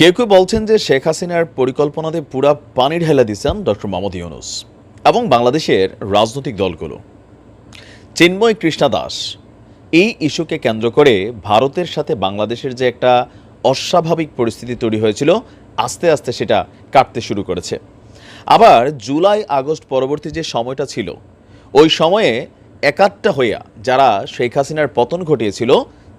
কেউ কেউ বলছেন যে শেখ হাসিনার পরিকল্পনাতে পুরা পানি ঢেলা দিচ্ছেন ডক্টর মোহাম্মদ ইউনুস এবং বাংলাদেশের রাজনৈতিক দলগুলো। চিন্ময় কৃষ্ণা দাস, এই ইস্যুকে কেন্দ্র করে ভারতের সাথে বাংলাদেশের যে একটা অস্বাভাবিক পরিস্থিতি তৈরি হয়েছিল, আস্তে আস্তে সেটা কাটতে শুরু করেছে। আবার জুলাই আগস্ট পরবর্তী যে সময়টা ছিল, ওই সময়ে একাত্তা হইয়া যারা শেখ হাসিনার পতন ঘটিয়েছিল,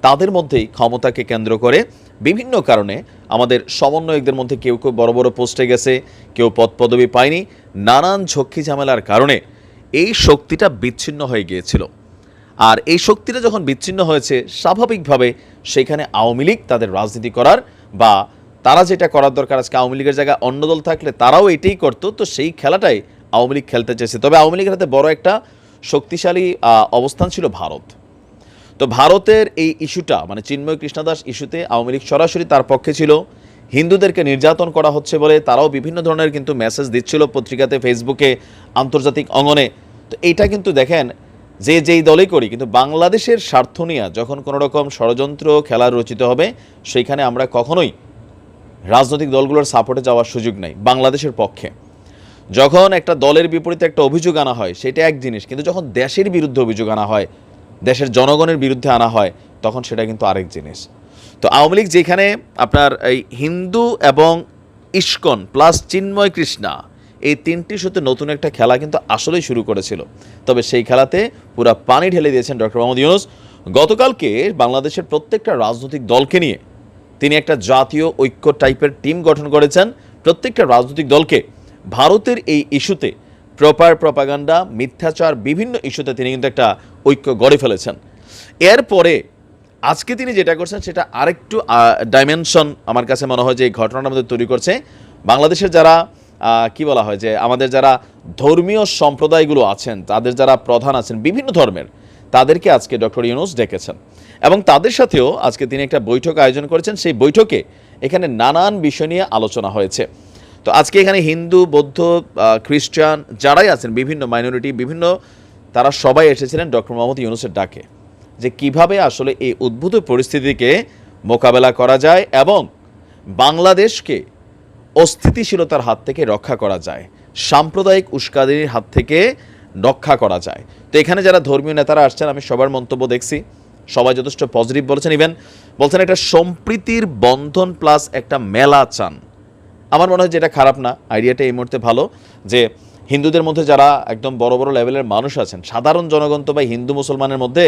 তাদের মধ্যেই ক্ষমতাকে কেন্দ্র করে বিভিন্ন কারণে আমাদের সমন্বয়কদের মধ্যে কেউ কেউ বড় বড় পোস্টে গেছে, কেউ পদ পদবি পায়নি, নানান ঝক্কি ঝামেলার কারণে এই শক্তিটা বিচ্ছিন্ন হয়ে গিয়েছিল। আর এই শক্তিটা যখন বিচ্ছিন্ন হয়েছে, স্বাভাবিকভাবে সেখানে আওয়ামী লীগ তাদের রাজনীতি করার বা তারা যেটা করার দরকার, আজকে আওয়ামী লীগের জায়গায় অন্য দল থাকলে তারাও এটাই করতো, তো সেই খেলাটাই আওয়ামী লীগ খেলতে চেয়েছে। তবে আওয়ামী লীগের হাতে বড় একটা শক্তিশালী অবস্থান ছিল ভারত। তো ভারতের এই ইস্যুটা মানে চিন্ময় কৃষ্ণদাস ইস্যুতে আওয়ামী লীগ সরাসরি তার পক্ষে ছিল। হিন্দুদেরকে নির্যাতন করা হচ্ছে বলে তারাও বিভিন্ন ধরনের কিন্তু মেসেজ দিচ্ছিল পত্রিকাতে ফেসবুকে আন্তর্জাতিক অঙ্গনে। তো এইটা কিন্তু দেখেন, যে যেই দলই করি, কিন্তু বাংলাদেশের স্বার্থ নিয়ে যখন কোনো রকম ষড়যন্ত্র, খেলা রচিত হবে সেইখানে আমরা কখনোই রাজনৈতিক দলগুলোর সাপোর্টে যাওয়ার সুযোগ নাই, বাংলাদেশের পক্ষে। যখন একটা দলের বিপরীতে একটা অভিযোগ আনা হয়, সেটা এক জিনিস, কিন্তু যখন দেশের বিরুদ্ধে অভিযোগ আনা হয় দেশের জনগণের বিরুদ্ধে আনা হয়, তখন সেটা কিন্তু আরেক জিনিস। তো আওয়ামী লীগ যেখানে আপনার এই হিন্দু এবং ইস্কন প্লাস চিন্ময় কৃষ্ণা, এই তিনটি সাথে নতুন একটা খেলা কিন্তু আসলেই শুরু করেছিল। তবে সেই খেলাতে পুরা পানি ঢেলে দিয়েছেন ডক্টর মোহাম্মদ ইউনুস। গতকালকে বাংলাদেশের প্রত্যেকটা রাজনৈতিক দলকে নিয়ে তিনি একটা জাতীয় ঐক্য টাইপের টিম গঠন করেছেন। প্রত্যেকটা রাজনৈতিক দলকে ভারতের এই ইস্যুতে প্রপার প্রপাগান্ডা, মিথ্যাচার, বিভিন্ন ইস্যুতে তিনি কিন্তু একটা ঐক্য গড়ে ফেলেছেন। এরপরে আজকে তিনি যেটা করছেন, সেটা আরেকটু ডাইমেনশন আমার কাছে মনে হয় যে এই ঘটনাটা আমাদের তৈরি করছে। বাংলাদেশের যারা কি বলা হয় যে, আমাদের যারা ধর্মীয় সম্প্রদায়গুলো আছেন, তাদের যারা প্রধান আছেন, বিভিন্ন ধর্মের, তাদেরকে আজকে ডক্টর ইউনুস ডেকেছেন। এবং তাদের সাথেও আজকে তিনি একটা বৈঠক আয়োজন করেছেন। সেই বৈঠকে এখানে নানান বিষয় নিয়ে আলোচনা হয়েছে। তো আজকে এখানে হিন্দু, বৌদ্ধ খ্রিস্টান যারাই আছেন, বিভিন্ন মাইনরিটি বিভিন্ন, তারা সবাই এসেছিলেন ডক্টর মোহাম্মদ ইউনুসের ডাকে, যে কীভাবে আসলে এই উদ্ভূত পরিস্থিতিকে মোকাবেলা করা যায় এবং বাংলাদেশকে অস্থিতিশীলতার হাত থেকে রক্ষা করা যায়, সাম্প্রদায়িক উস্কাদির হাত থেকে রক্ষা করা যায়। তো এখানে যারা ধর্মীয় নেতারা আসছেন, আমি সবার মন্তব্য দেখছি, সবাই যথেষ্ট পজিটিভ বলেছেন। ইভেন বলছেন একটা সম্প্রীতির বন্ধন প্লাস একটা মেলা চান। আমার মনে হয় যে এটা খারাপ না, আইডিয়াটা এই মুহূর্তে ভালো যে হিন্দুদের মধ্যে যারা একদম বড় বড় লেভেলের মানুষ আছেন, সাধারণ জনগণ তো ভাই হিন্দু মুসলমানের মধ্যে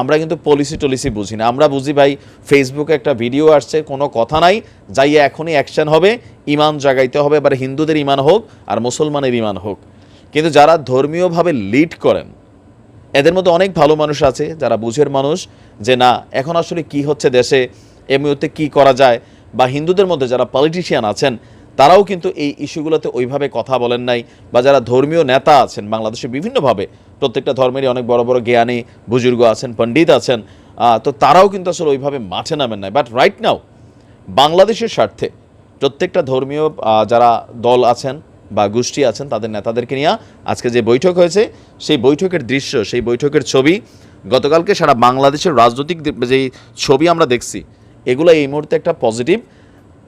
আমরা কিন্তু পলিসি টলিসি বুঝি না। আমরা বুঝি ভাই ফেসবুকে একটা ভিডিও আসছে, কোনো কথা নাই, যাইয়ে এখনই অ্যাকশন হবে ইমান জাগাইতে হবে, এবার হিন্দুদের ইমান হোক আর মুসলমানের ইমান হোক। কিন্তু যারা ধর্মীয়ভাবে লিড করেন, এদের মধ্যে অনেক ভালো মানুষ আছে, যারা বুঝের মানুষ যে না, এখন আসলে কি হচ্ছে দেশে, এ মুহূর্তে কী করা যায়, বা হিন্দুদের মধ্যে যারা পলিটিশিয়ান আছেন তারাও কিন্তু এই ইস্যুগুলোতে ওইভাবে কথা বলেন নাই বা যারা ধর্মীয় নেতা আছেন, বাংলাদেশে বিভিন্নভাবে প্রত্যেকটা ধর্মেরই অনেক বড় বড় জ্ঞানী বুজুর্গ আছেন, পণ্ডিত আছেন তো তারাও কিন্তু আসলে ওইভাবে মাঠে নামেন নাই। বাট রাইট নাও বাংলাদেশের স্বার্থে প্রত্যেকটা ধর্মীয় যারা দল আছেন বা গোষ্ঠী আছেন, তাদের নেতাদেরকে নিয়ে আজকে যে বৈঠক হয়েছে, সেই বৈঠকের দৃশ্য, সেই বৈঠকের ছবি, গতকালকে সারা বাংলাদেশের রাজনৈতিক যেই ছবি আমরা দেখছি, এগুলো এই মুহূর্তে একটা পজিটিভ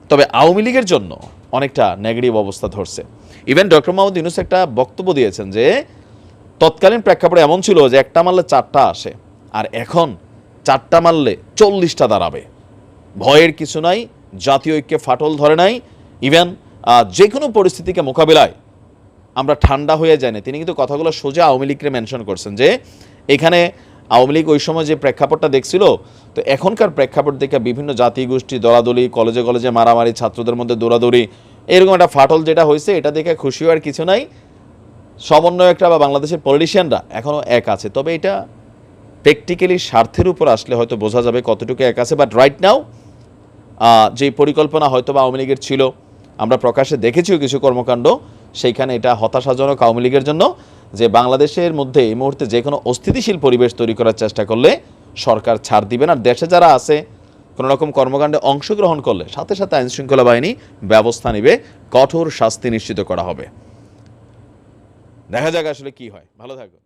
তবে আওয়ামী লীগের জন্য অনেকটা নেগেটিভ অবস্থা ধরছে। ইভেন ডক্টর মোহাম্মদ ইউনুস একটা বক্তব্য দিয়েছেন যে, তৎকালীন প্রেক্ষাপটে এমন ছিল যে একটা মারলে চারটা আসে, আর এখন চারটা মারলে চল্লিশটা দাঁড়াবে। ভয়ের কিছু নাই, জাতীয় ঐক্যে ফাটল ধরে নাই। ইভেন যে কোনো পরিস্থিতিকে মোকাবিলায় আমরা ঠান্ডা হয়ে যায়নি। তিনি কিন্তু কথাগুলো সোজা আওয়ামী লীগকে মেনশন করছেন যে, এখানে আওয়ামী লীগ ওই সময় যে প্রেক্ষাপটটা দেখছিল তো এখনকার প্রেক্ষাপট দেখে বিভিন্ন জাতি গোষ্ঠী, দলাদলি, কলেজে কলেজে মারামারি, ছাত্রদের মধ্যে দৌড়াদৌড়ি, এরকম একটা ফাটল যেটা হয়েছে, এটা দেখে খুশি হওয়ার কিছু নাই। সমন্বয়করা বা বাংলাদেশের পলিটিশিয়ানরা এখনও এক আছে। তবে এটা প্র্যাকটিক্যালি স্বার্থের উপর আসলে হয়তো বোঝা যাবে কতটুকু এক আছে। বাট রাইট নাও যে পরিকল্পনা হয়তো বা আওয়ামী লীগের ছিল, আমরা প্রকাশ্যে দেখেছিও কিছু কর্মকাণ্ড, সেইখানে এটা হতাশাজনক আওয়ামী লীগের জন্য, যে বাংলাদেশের মধ্যে এই মুহূর্তে যে কোনো অস্থিতিশীল পরিবেশ তৈরি করার চেষ্টা করলে সরকার ছাড় দিবেন। আর দেশে যারা আছে, কোনো রকম কর্মকাণ্ডে অংশগ্রহণ করলে সাথে সাথে আইন শৃঙ্খলা বাহিনী ব্যবস্থা নেবে, কঠোর শাস্তি নিশ্চিত করা হবে। দেখা যাক আসলে কি হয়। ভালো থাকো।